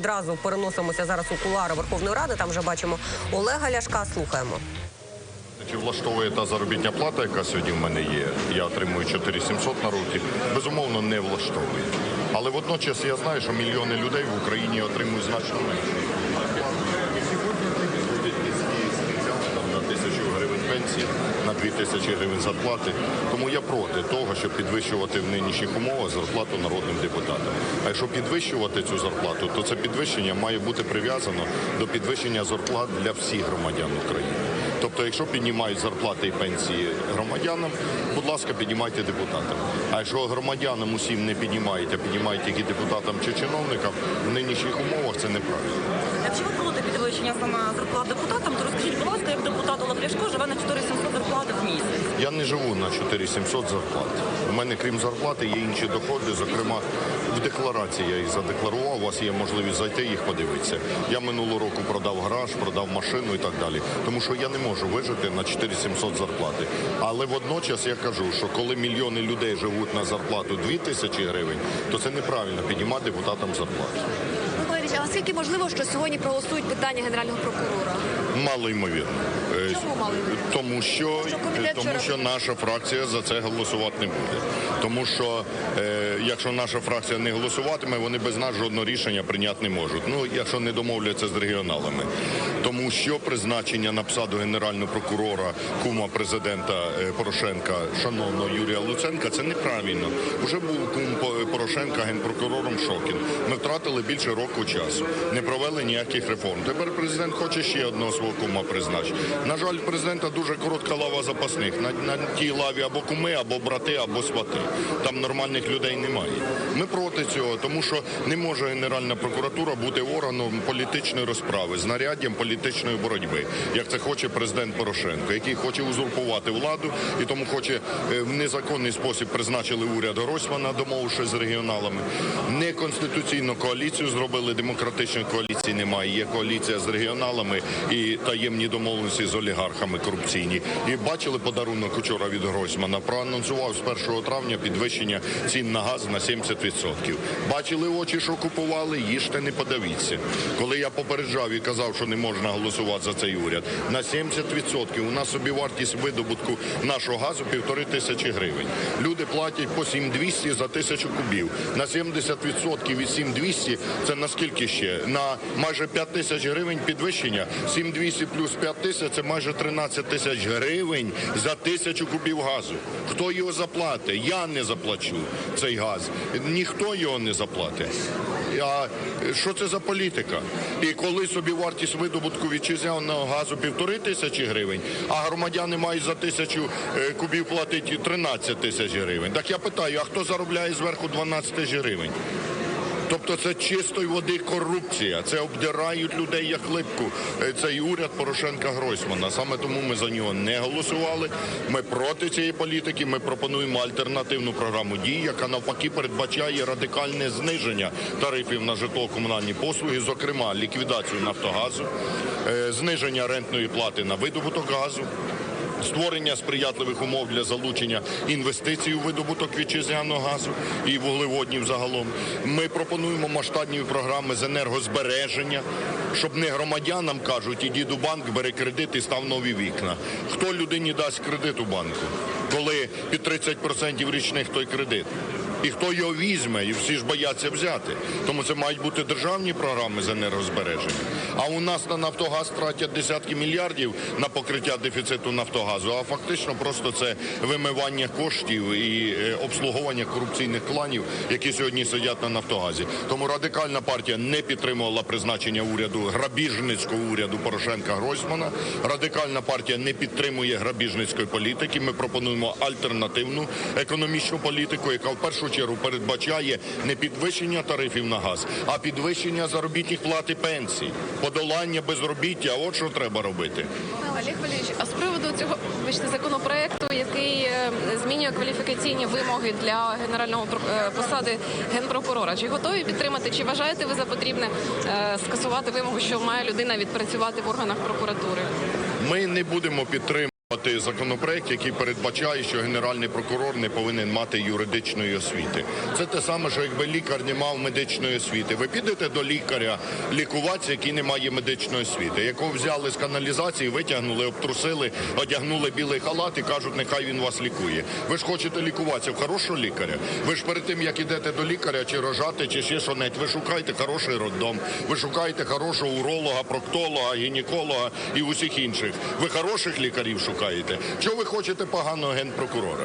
одразу переносимося зараз у кулари Верховної Ради. Там вже бачимо Олега Ляшка. Слухаємо. Чи влаштовує та заробітня плата, яка сьогодні в мене є? Я отримую 4700 на руки. Безумовно, не влаштовує. Але водночас я знаю, що мільйони людей в Україні отримують значно менше. Гривень пенсії, на дві тисячі гривень зарплати. Тому я проти того, щоб підвищувати в нинішніх умовах зарплату народним депутатам. А якщо підвищувати цю зарплату, то це підвищення має бути прив'язано до підвищення зарплат для всіх громадян України. Тобто, якщо піднімають зарплати і пенсії громадянам, будь ласка, піднімайте депутатам. А якщо громадянам усім не піднімають, а піднімають тільки депутатам чи чиновникам, в нинішніх умовах це неправильно. Якщо ви проти підвищення саме зарплат депутатам, то розкажіть, будь ласка, як депутат Олег Ляшко живе на 4700 зарплати в місяць? Я не живу на 4700 зарплат. У мене, крім зарплати, є інші доходи. Зокрема, в декларації я їх задекларував. У вас є можливість зайти їх подивитися. Я минулого року продав гараж, продав машину і так далі. Тому що я не можу вижити на 4700 зарплати. Але водночас я кажу, що коли мільйони людей живуть на зарплату 2000 гривень, то це неправильно піднімати депутатам зарплату. Миколаївич, а наскільки можливо, що сьогодні проголосують питання генерального прокурора? Мало ймовірно. Е, Чому мало? Тому що, тому що наша фракція за це голосувати не буде. Тому що е, якщо наша фракція не голосуватиме, вони без нас жодного рішення прийняти не можуть. Ну, якщо не домовляться з регіоналами. Тому що призначення на посаду генерального прокурора кума президента е, Порошенка, шановного Юрія Луценка, це неправильно. Уже був кум Порошенка генпрокурором Шокін. Ми втратили більше року часу, не провели ніяких реформ. Тепер президент хоче ще одного свого кума призначити. На жаль, президента дуже коротка лава запасних. На, на тій лаві або куми, або брати, або свати. Там нормальних людей немає. Ми проти цього, тому що не може Генеральна прокуратура бути органом політичної розправи, знаряддям політичної боротьби, як це хоче президент Порошенко, який хоче узурпувати владу і тому хоче е, в незаконний спосіб призначили уряд Гройсмана, домовившись з регіоналами. Неконституційну коаліцію зробили, демократичної коаліції немає. Є коаліція з регіоналами і таємні домовленості з олігархами корупційні. І бачили подарунок вчора від Гройсмана. Проанонсував з 1 травня підвищення цін на газ на 70%. Бачили очі, що купували, їжте не подавіться. Коли я попереджав і казав, що не можна голосувати за цей уряд, на 70% у нас собі вартість видобутку нашого газу півтори тисячі гривень. Люди платять по 7200 за тисячу кубів. На 70% від 7200 це наскільки ще? На майже 5 тисяч гривень підвищення. 7200 плюс 5 тисяч це майже 13 тисяч гривень за тисячу кубів газу. Хто його заплатить? Я не заплачу цей газ. Ніхто його не заплатить. А що це за політика? І коли собі вартість видобутку вітчизняного газу півтори тисячі гривень, а громадяни мають за тисячу е, кубів платити 13 тисяч гривень. Так я питаю, а хто заробляє зверху 12 тисяч гривень? Тобто це чистої води корупція. Це обдирають людей як липку. Е, Цей уряд Порошенка Гройсмана. Саме тому ми за нього не голосували. Ми проти цієї політики. Ми пропонуємо альтернативну програму дій, яка навпаки передбачає радикальне зниження тарифів на житлово-комунальні послуги, зокрема ліквідацію Нафтогазу, е, зниження рентної плати на видобуток газу. Створення сприятливих умов для залучення інвестицій у видобуток вітчизняного газу і вуглеводнів загалом. Ми пропонуємо масштабні програми з енергозбереження, щоб не громадянам кажуть, ідіть у банк, бери кредит і став нові вікна. Хто людині дасть кредит у банку, коли під 30% річних той кредит? І хто його візьме, і всі ж бояться взяти. Тому це мають бути державні програми з енергозбереження. А у нас на Нафтогаз тратять десятки мільярдів на покриття дефіциту Нафтогазу, а фактично просто це вимивання коштів і е, обслуговування корупційних кланів, які сьогодні сидять на Нафтогазі. Тому радикальна партія не підтримувала призначення уряду грабіжницького уряду Порошенка Гройсмана. Радикальна партія не підтримує грабіжницької політики. Ми пропонуємо альтернативну економічну політику, яка в першу чергу передбачає не підвищення тарифів на газ, а підвищення заробітних плат і пенсій, подолання безробіття. От що треба робити. Олег Валерійович, а з приводу цього вибачте, законопроекту, який е, змінює кваліфікаційні вимоги для генерального е, посади генпрокурора, чи готові підтримати? Чи вважаєте ви за потрібне е, скасувати вимогу, що має людина відпрацювати в органах прокуратури? Ми не будемо підтримувати. Ти законопроект, який передбачає, що генеральний прокурор не повинен мати юридичної освіти. Це те саме, що якби лікар не мав медичної освіти. Ви підете до лікаря лікуватися, який не має медичної освіти, якого взяли з каналізації, витягнули, обтрусили, одягнули білий халат і кажуть, нехай він вас лікує. Ви ж хочете лікуватися в хорошого лікаря. Ви ж перед тим, як ідете до лікаря, чи рожати, чи ще що ви шукаєте хороший роддом, ви шукаєте хорошого уролога, проктолога, гінеколога і усіх інших. Ви хороших лікарів шукаєте. Чого ви хочете поганого генпрокурора?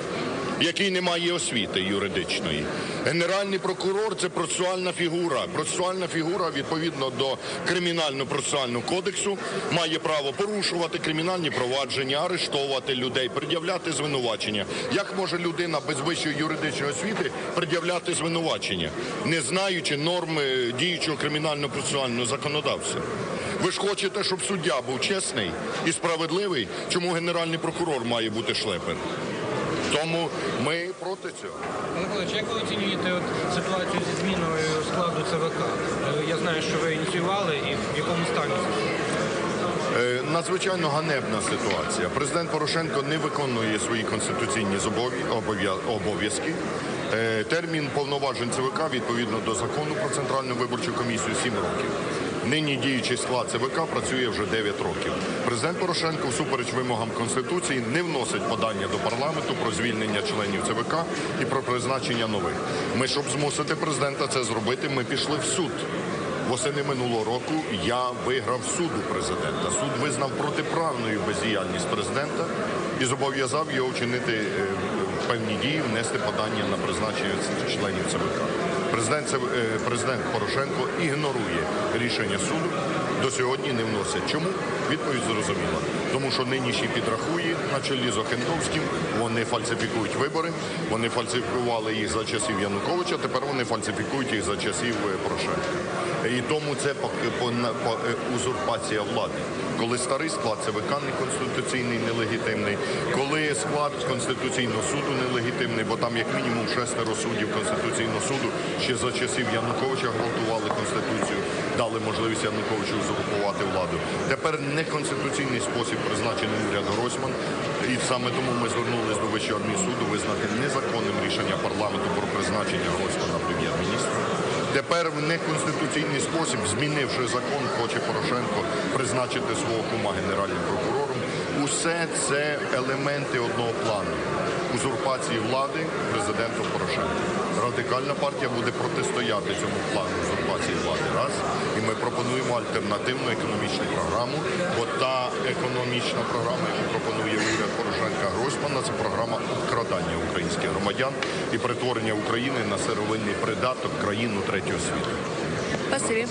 Який не має освіти юридичної. Генеральний прокурор це процесуальна фігура. Процесуальна фігура відповідно до кримінально-процесуального кодексу має право порушувати кримінальні провадження, арештовувати людей, пред'являти звинувачення. Як може людина без вищої юридичної освіти пред'являти звинувачення, не знаючи норми діючого кримінально-процесуального законодавства? Ви ж хочете, щоб суддя був чесний і справедливий? Чому генеральний прокурор має бути шлепер? Тому ми проти цього. Валерійович, як ви оцінюєте от ситуацію зі зміною складу ЦВК? Е, Я знаю, що ви ініціювали і в якому стані? Е, Надзвичайно ганебна ситуація. Президент Порошенко не виконує свої конституційні обов'язки. Е, Термін повноважень ЦВК відповідно до закону про центральну виборчу комісію 7 років. Нині діючий склад ЦВК працює вже 9 років. Президент Порошенко, всупереч вимогам Конституції, не вносить подання до парламенту про звільнення членів ЦВК і про призначення нових. Ми, щоб змусити президента це зробити, ми пішли в суд. Восени минулого року я виграв суд у президента. Суд визнав протиправною бездіяльність президента і зобов'язав його вчинити е, певні дії, внести подання на призначення членів ЦВК. Президент, е, президент Порошенко ігнорує рішення суду. До сьогодні не вносять. Чому? Відповідь зрозуміла. Тому що нинішні підрахує на чолі з Охендовським, вони фальсифікують вибори, вони фальсифікували їх за часів Януковича, тепер вони фальсифікують їх за часів е, Порошенка. І тому це е, узурпація влади. Коли старий склад ЦВК неконституційний, нелегітимний, коли склад Конституційного суду нелегітимний, бо там як мінімум шестеро суддів Конституційного суду ще за часів Януковича гвалтували Конституцію, дали можливість Януковичу узурпувати владу. Тепер неконституційний спосіб призначений уряд Гройсман, і саме тому ми звернулися до Вищого адмінсуду визнати незаконним рішення парламенту про призначення Гройсмана прем'єр-міністра. Тепер в неконституційний спосіб, змінивши закон, хоче Порошенко призначити свого кума генеральним прокурором. Усе це елементи одного плану узурпації влади президентом Порошенко. Радикальна партія буде протистояти цьому плану узурпації влади. Раз і ми пропонуємо альтернативну економічну програму. Бо та економічна програма, яку пропонує уряд Порошенка Гройсмана, це програма обкрадання українських громадян і перетворення України на сировинний придаток країну третього світу. Спасибі.